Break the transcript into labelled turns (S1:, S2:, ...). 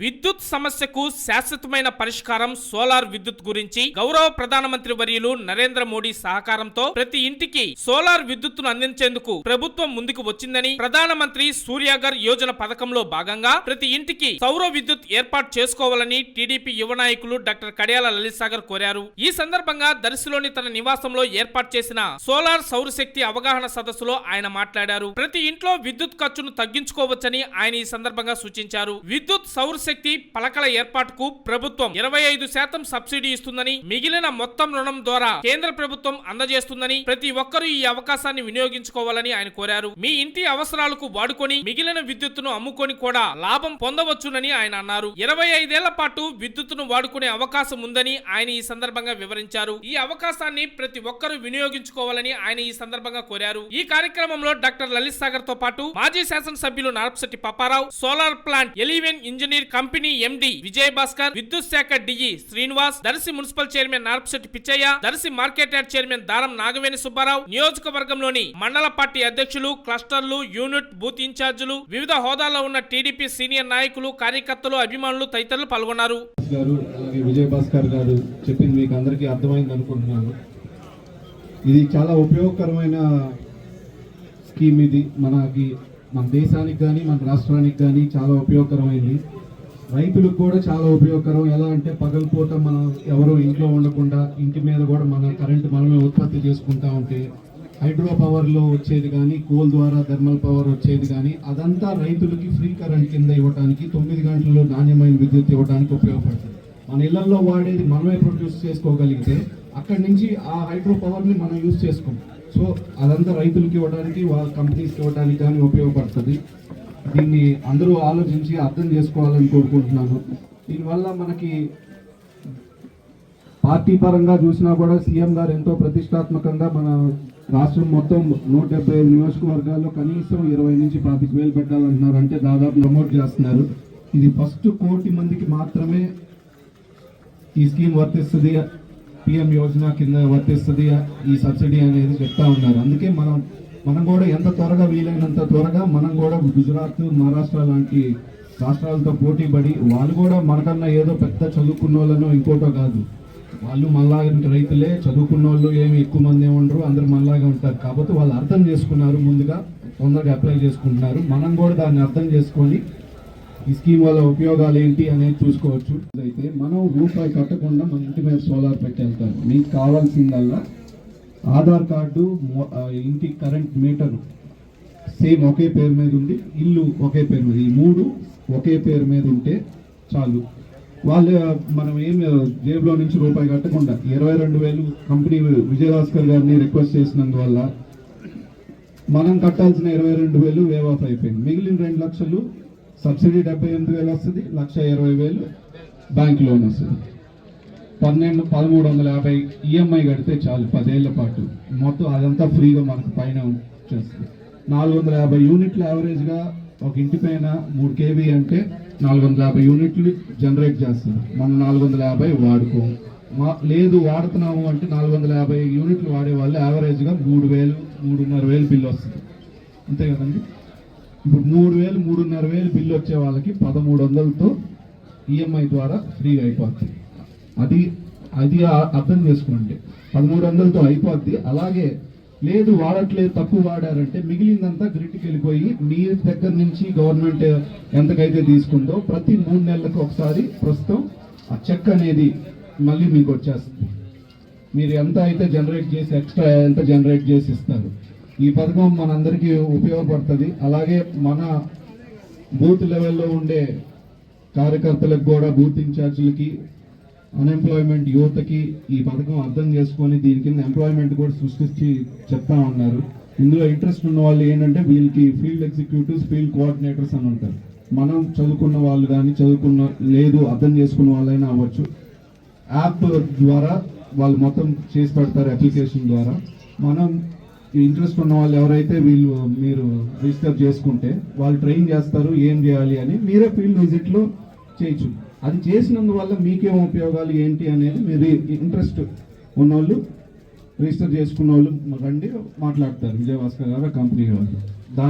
S1: విద్యుత్ సమస్యకు శాశ్వతమైన పరిష్కారం సోలార్ విద్యుత్ గురించి గౌరవ ప్రధానమంత్రి వర్యులు నరేంద్ర మోడీ సహకారంతో ప్రతి ఇంటికి సోలార్ విద్యుత్తును అందించేందుకు ప్రభుత్వం ముందుకు వచ్చిందని ప్రధానమంత్రి సూర్యాగర్ యోజన పథకంలో భాగంగా ప్రతి ఇంటికి సౌర విద్యుత్ ఏర్పాటు చేసుకోవాలని టీడీపీ యువ నాయకులు డాక్టర్ కడియాల లలిత్ సాగర్ కోరారు. ఈ సందర్భంగా దర్శిలోని తన నివాసంలో ఏర్పాటు చేసిన సోలార్ సౌరశక్తి అవగాహన సదస్సులో ఆయన మాట్లాడారు. ప్రతి ఇంట్లో విద్యుత్ ఖర్చును తగ్గించుకోవచ్చని ఆయన ఈ సందర్భంగా సూచించారు. విద్యుత్ సౌర సౌరశక్తి పలకల ఏర్పాటుకు ప్రభుత్వం ఇరవై ఐదు శాతం సబ్సిడీ ఇస్తుందని మిగిలిన మొత్తం రుణం ద్వారా కేంద్ర ప్రభుత్వం అందజేస్తుందని ప్రతి ఒక్కరూ ఈ అవకాశాన్ని వినియోగించుకోవాలని ఆయన కోరారు. మీ ఇంటి అవసరాలకు వాడుకొని మిగిలిన విద్యుత్తును అమ్ముకొని కూడా లాభం పొందవచ్చునని ఆయన అన్నారు. ఇరవై ఐదేళ్ళ పాటు విద్యుత్తును వాడుకునే అవకాశం ఉందని ఆయన ఈ సందర్భంగా వివరించారు. ఈ అవకాశాన్ని ప్రతి ఒక్కరూ వినియోగించుకోవాలని ఆయన ఈ సందర్భంగా కోరారు. ఈ కార్యక్రమంలో డాక్టర్ లలిత్ సాగర్తో పాటు మాజీ శాసనసభ్యులు Narapasetti Papparao solar plant eleven engineer company MD Vijay Bhaskar విద్యుత్ శాఖ DE Srinivas Darsi municipal chairman Narpasetti Pichaiah Darsi market yard chairman Daram Nagaveni Subbarao నియోజకవర్గంలోని మండల పార్టీ అధ్యక్షులు క్లస్టర్లు యూనిట్ బూత్ ఇన్ఛార్జీలు వివిధ హోదాల్లో ఉన్న టీడీపీ సీనియర్ నాయకులు కార్యకర్తలు అభిమానులు తదితరులు పాల్గొన్నారు.
S2: గారు అలాగే విజయ్ భాస్కర్ గారు చెప్పింది మీకు అందరికీ అర్థమైంది అనుకుంటున్నాను. ఇది చాలా ఉపయోగకరమైన స్కీమ్ ఇది. మనకి మన దేశానికి కానీ మన రాష్ట్రానికి కానీ చాలా ఉపయోగకరమైంది. రైతులకు కూడా చాలా ఉపయోగకరం. ఎలా అంటే పగలపూట మనం ఎవరు ఇంట్లో ఉండకుండా ఇంటి మీద కూడా మన కరెంటు మనమే ఉత్పత్తి చేసుకుంటా ఉంటే హైడ్రో పవర్లో వచ్చేది కానీ కోల్ ద్వారా థర్మల్ పవర్ వచ్చేది కానీ అదంతా రైతులకి ఫ్రీ కరెంట్ కింద ఇవ్వడానికి తొమ్మిది గంటల్లో నాణ్యమైన విద్యుత్ ఇవ్వడానికి ఉపయోగపడుతుంది. మన ఇళ్ళలో వాడేది మనమే ప్రొడ్యూస్ చేసుకోగలిగితే అక్కడి నుంచి ఆ హైడ్రో పవర్ని మనం యూజ్ చేసుకోం సో అదంతా రైతులకి ఇవ్వడానికి వాళ్ళ కంపెనీస్కి ఇవ్వడానికి కానీ ఉపయోగపడుతుంది. దీన్ని అందరూ ఆలోచించి అర్థం చేసుకోవాలని కోరుకుంటున్నాను. దీనివల్ల మనకి పార్టీ పరంగా చూసినా కూడా సీఎం గారు ఎంతో ప్రతిష్టాత్మకంగా మన రాష్ట్రం మొత్తం నూట డెబ్బై ఐదు నియోజకవర్గాల్లో కనీసం ఇరవై నుంచి పాతిక వేలు పెట్టాలంటున్నారు. అంటే దాదాపు ప్రమోట్ చేస్తున్నారు. ఇది ఫస్ట్ కోటి మందికి మాత్రమే ఈ స్కీమ్ వర్తిస్తుంది. పిఎం యోజన కింద వర్తిస్తుంది. ఈ సబ్సిడీ అనేది చెప్తా ఉన్నారు. అందుకే మనం మనం కూడా ఎంత త్వరగా వీలైనంత త్వరగా మనం కూడా గుజరాత్ మహారాష్ట్ర లాంటి రాష్ట్రాలతో పోటీ పడి వాళ్ళు కూడా మనకన్నా ఏదో పెద్ద చదువుకున్న వాళ్ళనో ఇంకోటో కాదు. వాళ్ళు మనలాగా రైతులే చదువుకున్న వాళ్ళు ఏమి ఎక్కువ మంది ఏమి ఉండరు అందరు మనలాగా ఉంటారు. కాబట్టి వాళ్ళు అర్థం చేసుకున్నారు ముందుగా తొందరగా అప్లై చేసుకుంటున్నారు. మనం కూడా దాన్ని అర్థం చేసుకొని ఈ స్కీమ్ వల్ల ఉపయోగాలు ఏంటి అనేది చూసుకోవచ్చు. అయితే మనం రూపాయి కట్టకుండా మన ఇంటి మీద సోలార్ పెట్టేళ్తారు మీకు కావాల్సిందల్లా ఆధార్ కార్డు ఇంటి కరెంట్ మీటర్ సేమ్ ఒకే పేరు మీద ఉంది ఇల్లు ఒకే పేరు మీద ఈ మూడు ఒకే పేరు మీద ఉంటే చాలు. వాళ్ళు మనం ఏం జేబులో నుంచి రూపాయి కట్టకుండా ఇరవై రెండు వేలు కంపెనీ విజయభాస్కర్ గారిని రిక్వెస్ట్ చేసినందువల్ల మనం కట్టాల్సిన ఇరవై రెండు వేలు వేవ్ ఆఫ్ అయిపోయింది. మిగిలిన రెండు లక్షలు సబ్సిడీ డెబ్బై ఎనిమిది వేలు వస్తుంది లక్ష ఇరవై వేలు బ్యాంక్ లోన్ వస్తుంది. పన్నెండు పదమూడు వందల యాభై ఈఎంఐ కడితే చాలు పదేళ్ళ పాటు. మొత్తం అదంతా ఫ్రీగా మనకు పైన చేస్తుంది నాలుగు వందల యాభై యూనిట్లు యావరేజ్గా ఒక ఇంటి పైన మూడు కేవీ అంటే నాలుగు వందల యాభై యూనిట్లు జనరేట్ చేస్తుంది. మనం నాలుగు వందల యాభై వాడుకో. మా లేదు వాడుతున్నాము అంటే నాలుగు వందల యాభై యూనిట్లు వాడే వాళ్ళు యావరేజ్గా మూడు వేలు మూడున్నర వేలు బిల్లు వస్తుంది. అంతే కదండి? ఇప్పుడు మూడు వేలు మూడున్నర వేలు బిల్లు వచ్చే వాళ్ళకి పదమూడు వందలతో ఈఎంఐ ద్వారా ఫ్రీగా అయిపోతుంది. అది అది ఆ- అర్థం చేసుకోండి. పదమూడు వందలతో అయిపోద్ది. అలాగే లేదు వాడట్లేదు తక్కువ వాడారంటే మిగిలిందంతా గ్రిడ్కి వెళ్ళిపోయి మీ దగ్గర నుంచి గవర్నమెంట్ ఎంతకైతే తీసుకుందో ప్రతి మూడు నెలలకు ఒకసారి ప్రస్తుతం ఆ చెక్ అనేది మళ్ళీ మీకు వచ్చేస్తుంది. మీరు ఎంత అయితే జనరేట్ చేసి ఎక్స్ట్రా ఎంత జనరేట్ చేసి ఇస్తారు. ఈ పథకం మనందరికీ ఉపయోగపడుతుంది. అలాగే మన బూత్ లెవెల్లో ఉండే కార్యకర్తలకు కూడా బూత్ ఇన్ఛార్జీలకి అన్ఎంప్లాయ్మెంట్ యువతకి ఈ పథకం అర్థం చేసుకొని దీని కింద ఎంప్లాయ్మెంట్ కూడా సృష్టించి చెప్తా ఉన్నారు. ఇందులో ఇంట్రెస్ట్ ఉన్న వాళ్ళు ఏంటంటే వీళ్ళకి ఫీల్డ్ ఎగ్జిక్యూటివ్స్ ఫీల్డ్ కోఆర్డినేటర్స్ అని ఉంటారు. మనం చదువుకున్న వాళ్ళు కానీ చదువుకున్న లేదు అర్థం చేసుకున్న వాళ్ళైనా అవ్వచ్చు. యాప్ ద్వారా వాళ్ళు మొత్తం చేసి పెడతారు అప్లికేషన్ ద్వారా. మనం ఇంట్రెస్ట్ ఉన్న వాళ్ళు ఎవరైతే వీళ్ళు మీరు రిజిస్టర్ చేసుకుంటే వాళ్ళు ట్రైన్ చేస్తారు ఏం చేయాలి అని మీరే ఫీల్డ్ విజిట్లో చేయొచ్చు. అది చేసినందువల్ల మీకేం ఉపయోగాలు ఏంటి అనేది మీరు ఇంట్రెస్ట్ ఉన్నోళ్ళు రిజిస్టర్ చేసుకున్న వాళ్ళు రండి మాట్లాడతారు. విజయభాస్కర్ గారు కంపెనీ వాళ్ళు. దాని